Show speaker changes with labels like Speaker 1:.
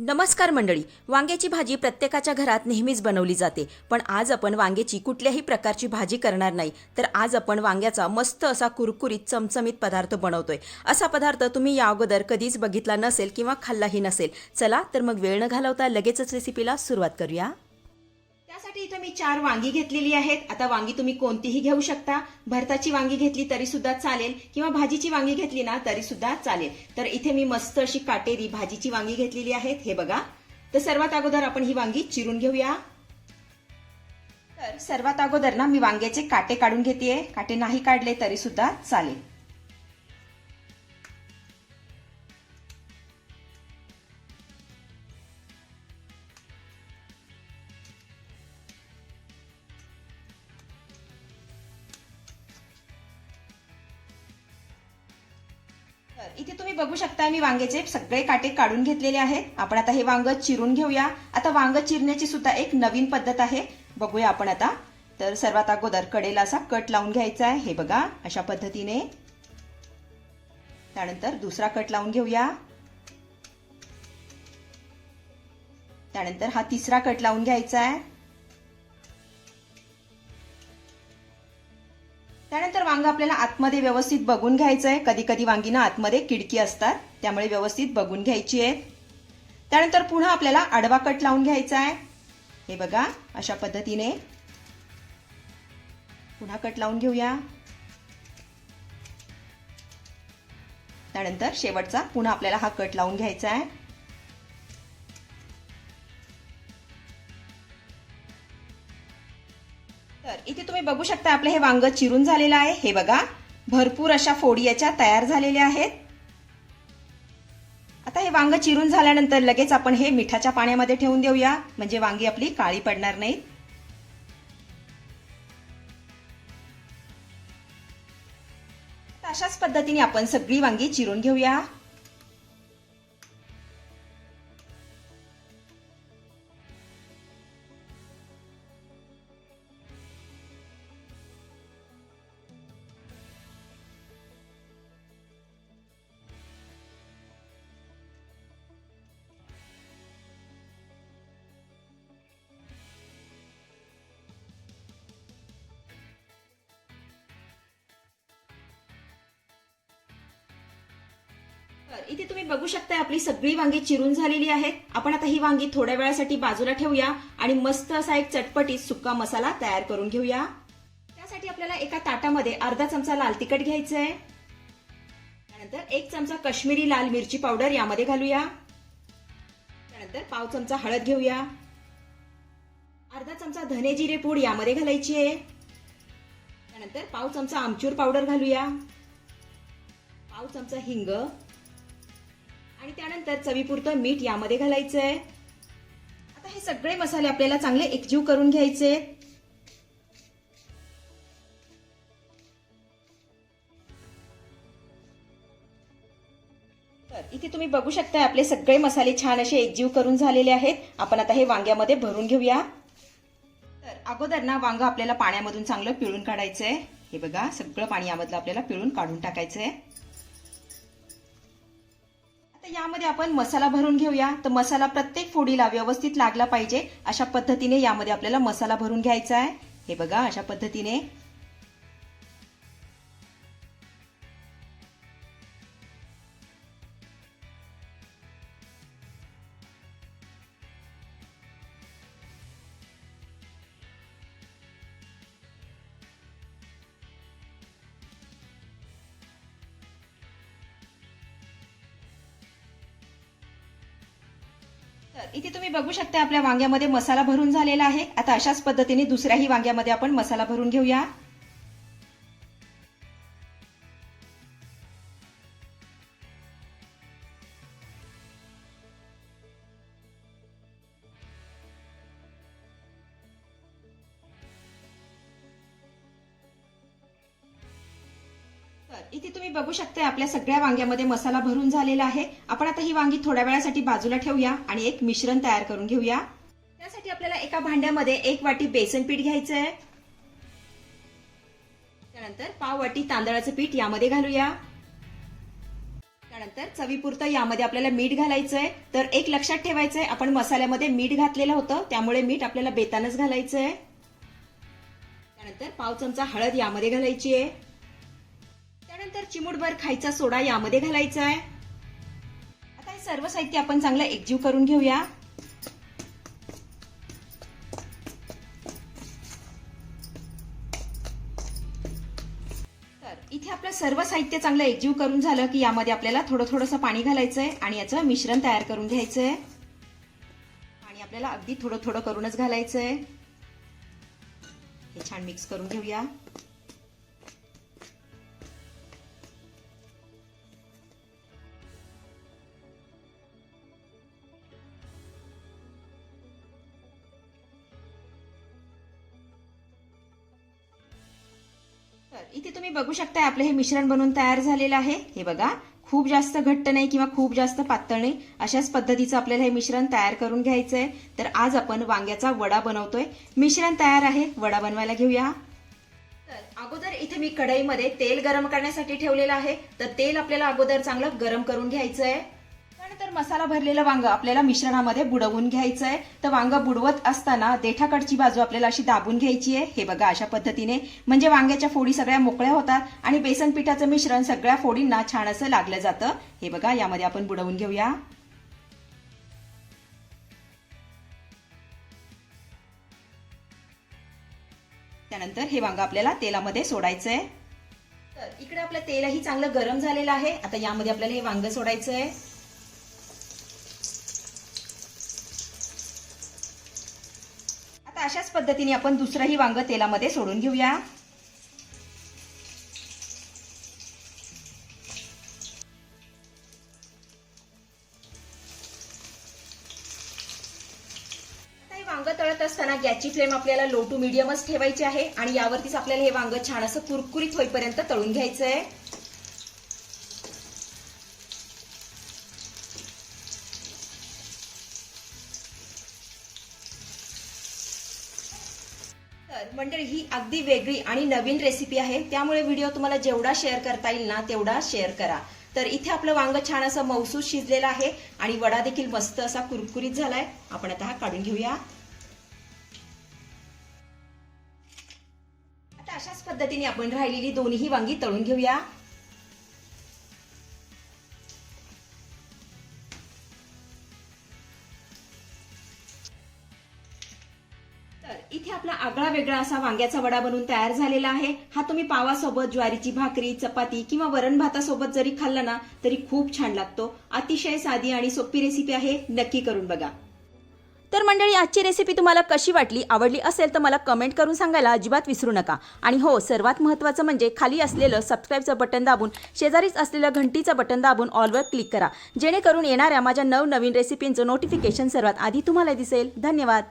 Speaker 1: नमस्कार मंडळी वांग्याची भाजी प्रत्येकाच्या घरात नेहमीच बनवली जाते पण आज आपण वांग्याची कुठल्याही प्रकारची भाजी करणार नाही तर आज आपण वांग्याचा मस्त असा कुरकुरीत चमचमीत पदार्थ बनवतोय. असा पदार्थ तुम्ही या अगोदर कधीच बघितला नसेल किंवा खाल्लाही नसेल. चला तर मग वेळ न घालवता लगेचच रेसिपीला सुरुवात करूया. त्यासाठी इथं मी चार वांगी घेतलेली आहेत. आता वांगी तुम्ही कोणतीही घेऊ शकता. भरताची वांगी घेतली तरी सुद्धा चालेल. किंवा भाजीची वांगी घेतली ना तरी सुद्धा चालेल. तर इथे मी मस्त अशी काटेरी भाजीची वांगी घेतलेली आहेत. हे बघा. तर सर्वात अगोदर आपण ही वांगी चिरून घेऊया. तर सर्वात अगोदर ना मी वांग्याचे काटे काढून घेतेय. काटे नाही काढले तरी सुद्धा चालेल. इथे तुम्ही बघू शकता मी वांग्याचे सगळे काटे काढून घेतलेले आहेत. आपण आता हे वांग चिरून घेऊया. आता वांग चिरण्याची सुद्धा एक नवीन पद्धत आहे. बघूया आपण आता. तर सर्वात अगोदर कडेला असा कट लावून घ्यायचा आहे. हे बघा अशा पद्धतीने. त्यानंतर दुसरा कट लावून घेऊया. त्यानंतर हा तिसरा कट लावून घ्यायचा आहे. त्यानंतर वांग आपल्याला आतमध्ये व्यवस्थित बघून घ्यायचं आहे कधी कधी वांगीना आतमध्ये किडकी असतात त्यामुळे व्यवस्थित बघून घ्यायची आहेत त्यानंतर पुन्हा आपल्याला आडवा कट लावून घ्यायचा आहे हे बघा अशा पद्धतीने. पुन्हा कट लावून घेऊया. त्यानंतर शेवटचा पुन्हा आपल्याला हा कट लावून घ्यायचा आहे तुम्ही बघू शकता आपलं हे वांग चिरून झालेलं आहे. हे बघा भरपूर अशा फोडी याच्या तयार झालेल्या आहेत. आता हे वांग चिरून झाल्यानंतर लगेच आपण हे मिठाच्या पाण्यामध्ये ठेवून देऊया. म्हणजे वांगी आपली काळी पडणार नाहीत अशाच पद्धतीने आपण सगळी वांगी चिरून घेऊया. तर इथे तुम्ही बघू शकता आपली सगळी वांगी चिरून झालेली आहेत. आपण आता ही वांगी थोड्या वेळासाठी बाजूला ठेवूया आणि मस्त असा एक चटपटीत सुक्का मसाला तयार करून घेऊया. त्यासाठी आपल्याला एका ताटामध्ये अर्धा चमचा लाल तिखट घ्यायचं आहे त्यानंतर एक चमचा काश्मीरी लाल मिरची पावडर यामध्ये घालूया. त्यानंतर पाव चमचा हळद घेऊया. अर्धा चमचा धने जिरे पूड यामध्ये घालायची. आहे त्यानंतर पाव चमचा आमचूर पावडर घालूया. पाव चमचा हिंग. आणि त्यानंतर चवीपुरतं मीठ यामध्ये घालायचं आहे आता हे सगळे मसाले आपल्याला चांगले एकजीव करून घ्यायचे. तर इथे तुम्ही बघू शकता आपले सगळे मसाले छान असे एकजीव करून झालेले आहेत. आपण आता हे वांग्यामध्ये भरून घेऊया. तर अगोदर ना वांग आपल्याला पाण्यामधून चांगलं पिळून काढायचं आहे हे बघा सगळं पाणी यामधलं आपल्याला पिळून काढून टाकायचं आहे यामध्ये आपण मसाला भरून घेऊया. तर मसाला प्रत्येक फोडीला व्यवस्थित लागला पाहिजे अशा पद्धतीने यामध्ये आपल्याला मसाला भरून घ्यायचा आहे. हे बघा अशा पद्धतीने. तर इथे तुम्ही बघू शकता आपल्या वांग्यामध्ये मसाला भरून झालेला आहे. आता अशाच पद्धतीने दुसऱ्याही वांग्यामध्ये आपण मसाला भरून घेऊया. इथे तुम्ही बघू शकता आपल्या सगळ्या वांग्यामध्ये मसाला भरून झालेला आहे. आपण आता ही वांगी थोड्या वेळासाठी बाजूला ठेवूया आणि एक मिश्रण तयार करून घेऊया. त्यासाठी आपल्याला एका भांड्यामध्ये एक वाटी बेसन पीठ घ्यायचं आहे त्यानंतर पाव वाटी तांदळाचं पीठ यामध्ये घालूया. त्यानंतर चवीपुरतं यामध्ये आपल्याला मीठ घालायचंय. तर एक लक्षात ठेवायचंय आपण मसाल्यामध्ये मीठ घातलेलं होतं त्यामुळे मीठ आपल्याला बेतानच घालायचंय. त्यानंतर पाव चमचा हळद यामध्ये घालायची आहे त्यानंतर चिमूटभर खायचा सोडा यामध्ये घालायचा आहे आता हे सर्व साहित्य आपण चांगलं एकजीव करून घेऊया. तर इथे आपलं सर्व साहित्य चांगलं एकजीव करून झालं की यामध्ये आपल्याला थोडं थोडंसं पाणी घालायचं आहे आणि याचं मिश्रण तयार करून घ्यायचं आहे पाणी आपल्याला अगदी थोडं थोडं करूनच घालायचं आहे हे छान मिक्स करून घेऊया. तर इथे तुम्ही बघू शकता आपलं हे मिश्रण बनवून तयार झालेलं आहे. हे बघा खूप जास्त घट्ट नाही किंवा खूप जास्त पातळ नाही. अशाच पद्धतीचं आपल्याला हे मिश्रण तयार करून घ्यायचं आहे तर आज आपण वांग्याचा वडा बनवतोय. मिश्रण तयार आहे वडा बनवायला घेऊया. तर अगोदर इथे मी कढईमध्ये तेल गरम करण्यासाठी ठेवलेलं आहे. तर तेल आपल्याला अगोदर चांगलं गरम करून घ्यायचं आहे त्यानंतर मसाला भरलेलं वांग आपल्याला मिश्रणामध्ये बुडवून घ्यायचं आहे तर वांग बुडवत असताना देठाकडची बाजू आपल्याला अशी दाबून घ्यायची आहे. हे बघा अशा पद्धतीने. म्हणजे वांग्याच्या फोडी सगळ्या मोकळ्या होतात आणि बेसन पिठाचं मिश्रण सगळ्या फोडींना छान असं लागलं जातं. हे बघा यामध्ये आपण बुडवून घेऊया. त्यानंतर हे वांग आपल्याला तेलामध्ये सोडायचंय. तर इकडे आपलं तेलही चांगलं गरम झालेलं आहे. आता यामध्ये आपल्याला हे वांग सोडायचं आहे अशाच पद्धतीने आपण दुसरंही वांग तेलामध्ये सोडून घेऊया. वांग तळत असताना गॅसची फ्लेम आपल्याला लो टू मिडियमच ठेवायची आहे आणि यावरतीच आपल्याला हे वांग छान असं कुरकुरीत होईपर्यंत तळून घ्यायचं आहे तर मंडळी ही अगदी वेगळी आणि नवीन रेसिपी आहे. त्यामुळे व्हिडिओ तुम्हाला जेवढा शेअर करता येईल ना तेवढा शेअर करा. तर इथे आपलं वांग छान असं मौसूस शिजलेलं आहे आणि वडा देखील मस्त असा कुरकुरीत झालाय. आपण आता हा काढून घेऊया. आता अशाच पद्धतीने आपण राहिलेली दोन्ही वांगी तळून घेऊया. वेगळा असा वांग्याचा वडा बनवून तयार झालेला आहे. हा तुम्ही पावासोबत ज्वारीची भाकरी चपाती किंवा वरण भातासोबत जरी खाल्ला ना तरी खूप छान लागतो. अतिशय साधी आणि सोपी रेसिपी आहे. नक्की करून बघा.
Speaker 2: तर मंडळी आजची रेसिपी तुम्हाला कशी वाटली आवडली असेल तर मला कमेंट करून सांगायला अजिबात विसरू नका. आणि हो सर्वात महत्त्वाचं म्हणजे खाली असलेलं सबस्क्राईबचं बटन दाबून शेजारीच असलेलं घंटीचं बटन दाबून ऑलवर क्लिक करा. जेणेकरून येणाऱ्या माझ्या नवनवीन रेसिपींचं नोटिफिकेशन सर्वात आधी तुम्हाला दिसेल. धन्यवाद.